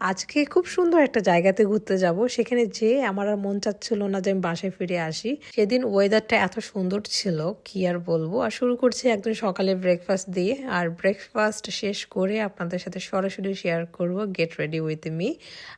আজকে খুব সুন্দর একটা জায়গাতে ঘুরতে যাব। সেখানে যে আমার আর মন চাচ্ছিল না যে আমি বাসায় ফিরে আসি। সেদিন ওয়েদারটা এত সুন্দর ছিল, কি আর বলব? আর শুরু করছি একদম সকালে ব্রেকফাস্ট দিয়ে। আর ব্রেকফাস্ট শেষ করে আপনাদের সাথে সরাসরি শেয়ার করব গেট রেডি উইথ মি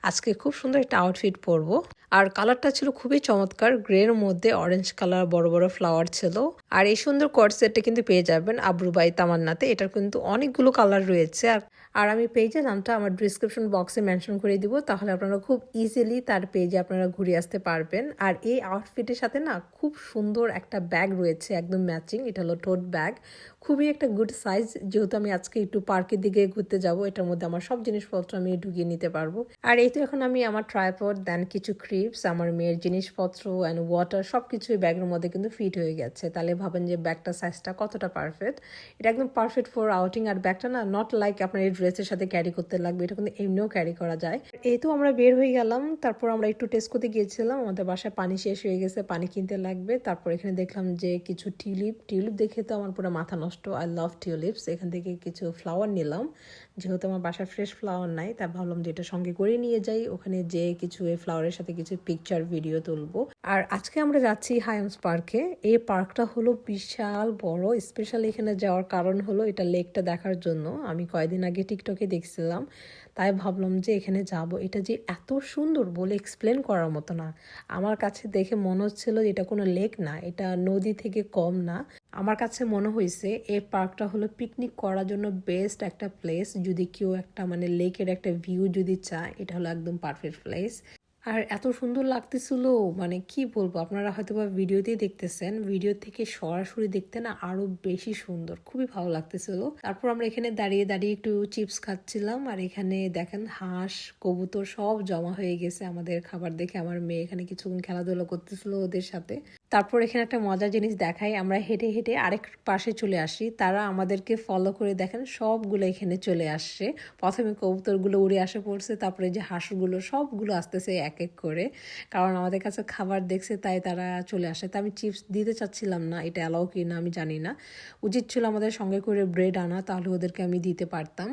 আজকে খুব সুন্দর একটা আউটফিট পরবো। আর কালারটা ছিল খুবই চমৎকার। গ্রের মধ্যে অরেঞ্জ কালার বড় বড় ফ্লাওয়ার ছিল। আর এই সুন্দর কট সেটটা কিন্তু পেয়ে যাবেন আব্রুবাই তামান্নাতে। এটার কিন্তু অনেকগুলো কালার রয়েছে। আর আর আমি পেজের নামটা আমার ডিসক্রিপশন বক্সে মেনশন করে দিব, তাহলে আপনারা খুব ইজিলি তার পেজে আপনারা ঘুরে আসতে পারবেন। আর এই আউটফিটের সাথে না খুব সুন্দর একটা ব্যাগ রয়েছে, একদম ম্যাচিং এটা হলো টোট ব্যাগ খুবই একটা গুড সাইজ যেহেতু আমি আজকে একটু পার্কের দিকে ঘুরতে যাব, এটার মধ্যে আমার সব জিনিসপত্র আমি ঢুকিয়ে নিতে পারব। আর এই তো এখন আমি আমার ট্রাইপড দেন কিছু ক্রিপস আমার মেয়ের জিনিসপত্র অ্যান্ড ওয়াটার সব কিছু এই ব্যাগের মধ্যে কিন্তু ফিট হয়ে গেছে। তাহলে ভাবেন যে ব্যাগটা সাইজটা কতটা পারফেক্ট এটা একদম পারফেক্ট ফর আউটিং আর ব্যাগটা না নট লাইক আপনার এই ড্রেসের সাথে ক্যারি করতে লাগবে, এটা কিন্তু এমনিও ক্যারি করা যায়। এই তো আমরা বের হয়ে গেলাম, তারপর আমরা একটু টেস্ট করতে গিয়েছিলাম, আমাদের বাসায় পানি শেষ হয়ে গেছে, পানি কিনতে লাগবে। তারপর এখানে দেখলাম যে কিছু টিউলিপ টিউলিপ দেখে তো আমার পুরো মাথা নষ্ট আই লাভ টিউলিপস এখান থেকে কিছু ফ্লাওয়ার নিলাম, যেহেতু আমার বাসায় ফ্রেশ ফ্লাওয়ার নাই তা ভাবলাম যে এটা সঙ্গে করে নিয়ে যাই। ওখানে যে কিছু এই ফ্লাওয়ারের সাথে কিছু পিকচার ভিডিও তুলবো। আর আজকে আমরা যাচ্ছি হায়ামস পার্কে এই পার্কটা হলো বিশাল বড়। স্পেশালি এখানে যাওয়ার কারণ হলো এটা লেকটা দেখার জন্য। আমি কয়েকদিন আগে টিকটকে দেখছিলাম। তাই ভাবলাম যে এখানে যাব। এটা যে এত সুন্দর বলে এক্সপ্লেন করার মতো না। আমার কাছে দেখে মনে হচ্ছিল যে এটা কোনো লেক না। এটা নদী থেকে কম না। আমার কাছে মনে হয়েছে এই পার্কটা হলো পিকনিক করার জন্য বেস্ট একটা প্লেস যদি কেউ একটা মানে লেকের একটা ভিউ যদি চায়, এটা হলো একদম পারফেক্ট প্লেস আর এত সুন্দর লাগতেছিল মানে কি বলব, আপনারা হয়তো বা ভিডিওতেই দেখতেছেন, ভিডিও থেকে সরাসরি দেখতে না আরও বেশি সুন্দর, খুবই ভালো লাগতেছিল। তারপর আমরা এখানে দাঁড়িয়ে দাঁড়িয়ে একটু চিপস খাচ্ছিলাম, আর এখানে দেখেন হাঁস, কবুতর সব জমা হয়ে গেছে আমাদের খাবার দেখে। আমার মেয়ে এখানে কিছুক্ষণ খেলাধুলা করতেছিল ওদের সাথে। তারপর এখানে একটা মজার জিনিস দেখাই, আমরা হেঁটে হেঁটে আরেক পাশে চলে আসি, তারা আমাদেরকে ফলো করে দেখেন সবগুলো এখানে চলে আসছে। প্রথমে কবুতরগুলো উড়ে আসে পড়ছে, তারপরে যে হাঁসগুলো, সবগুলো আসতেছে এক এক করে। কারণ আমাদের কাছে খাবার দেখছে, তাই তারা চলে আসে। তা আমি চিপস দিতে চাচ্ছিলাম না, এটা অ্যালাউ কি না আমি জানি না। উচিত ছিল আমাদের সঙ্গে করে ব্রেড আনা, তাহলে ওদেরকে আমি দিতে পারতাম।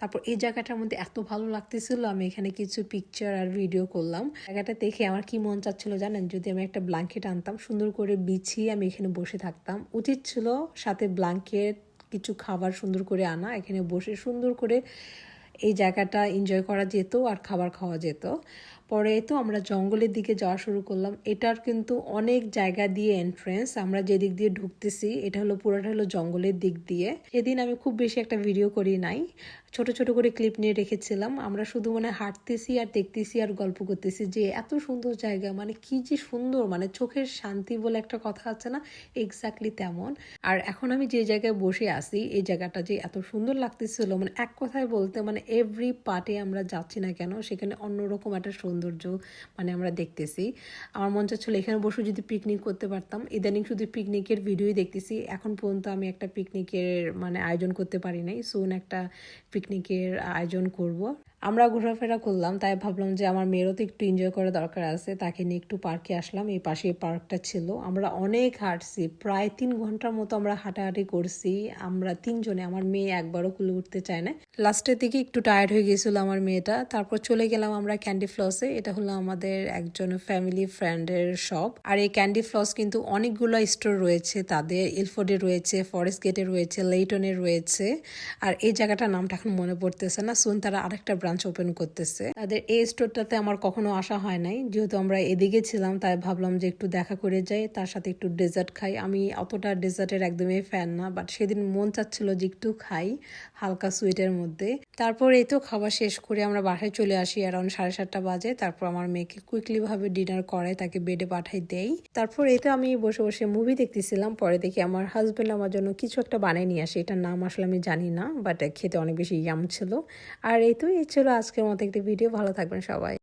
তারপর এই জায়গাটার মধ্যে এত ভালো লাগতেছিল, আমি এখানে কিছু পিকচার আর ভিডিও করলাম। জায়গাটা দেখে আমার কি মন চাচ্ছিল জানেন? যদি আমি একটা ব্ল্যাঙ্কেট আনতাম, সুন্দর করে বিছিয়ে আমি এখানে বসে থাকতাম। উচিত ছিল সাথে ব্ল্যাঙ্কেট কিছু খাবার সুন্দর করে আনা, এখানে বসে সুন্দর করে এই জায়গাটা এনজয় করা যেত আর খাবার খাওয়া যেত। পরে তো আমরা জঙ্গলের দিকে যাওয়া শুরু করলাম। এটার কিন্তু অনেক জায়গা দিয়ে এন্ট্রেন্স আমরা যে দিক দিয়ে ঢুকতেছি, এটা হলো পুরোটা হলো জঙ্গলের দিক দিয়ে। সেদিন আমি খুব বেশি একটা ভিডিও করি নাই। ছোট ছোট করে ক্লিপ নিয়ে রেখেছিলাম। আমরা শুধু মানে হাঁটতেছি আর দেখতেছি আর গল্প করতেছি যে এত সুন্দর জায়গা মানে কি যে সুন্দর মানে চোখের শান্তি বলে একটা কথা আছে না? এক্স্যাক্টলি তেমন। আর এখন আমি যে জায়গায় বসে আছি, এই জায়গাটা যে এত সুন্দর লাগতেছিল মানে এক কথায় বলতে মানে এভরি পার্টে আমরা যাচ্ছি না কেন, সেখানে অন্যরকম একটা সৌন্দর্য মানে আমরা দেখতেছি। আমার মন চাচ্ছিল এখানে বসে যদি পিকনিক করতে পারতাম। ইদানিং শুধু পিকনিকের ভিডিওই দেখতেছি। এখন পর্যন্ত আমি একটা পিকনিকের মানে আয়োজন করতে পারি নাই। সোন একটা পিকনিকের আয়োজন করব। আমরা ঘোরাফেরা করলাম, তাই ভাবলাম যে আমার মেয়েরও তো একটু এনজয় করা দরকার আছে, তাকে নিয়ে একটু পার্কে আসলাম, এই পাশে পার্কটা ছিল। আমরা অনেক হাঁটছি, প্রায় তিন ঘণ্টার মতো আমরা হাঁটাহাঁটি করছি, আমরা তিনজনে, আমার মেয়ে একবারও কুলে উঠতে চায় না। লাস্টের দিকে একটু টায়ার্ড হয়ে গিয়েছিল আমার মেয়েটা, তারপর চলে গেলাম আমরা ক্যান্ডি ফ্লসে এটা হলো আমাদের একজন ফ্যামিলি ফ্রেন্ডের শপ আর এই ক্যান্ডি ফ্লস কিন্তু অনেকগুলো স্টোর রয়েছে, তাদের ইলফোর্ডে রয়েছে ফরেস্ট গেটে রয়েছে লেইটনে রয়েছে, আর এই জায়গাটার নামটা এখন মনে পড়তেছে না শুন তারা আরেকটা ওপেন করতেছে। তাদের এই স্টোরটাতে আমার কখনো আসা হয় নাই। যেহেতু আমরা এদিকে ছিলাম, তাই ভাবলাম যে একটু দেখা করে যাই, তার সাথে একটু ডেজার্ট খাই। আমি অতটা ডেজার্টের একদমই ফ্যান না বাট সেদিন মন চাচ্ছিল যে একটু খাই, হালকা সুইটের মধ্যে। তারপর এই তো খাবার শেষ করে আমরা বাসায় চলে আসি অ্যারাউন্ড সাড়ে সাতটা বাজে। তারপর আমার মেয়েকে কুইকলি ভাবে ডিনার করায়, তাকে বেডে পাঠাই দেই। তারপর এই তো আমি বসে বসে মুভি দেখতেছিলাম। পরে দেখি আমার হাজবেন্ড আমার জন্য কিছু একটা বানিয়ে নিয়ে আসে। এটার নাম আসলে আমি জানি না বাট খেতে অনেক বেশি ইয়াম ছিল। আর এই তো এই ছিল আজকের মতো একটি ভিডিও ভালো থাকবেন সবাই।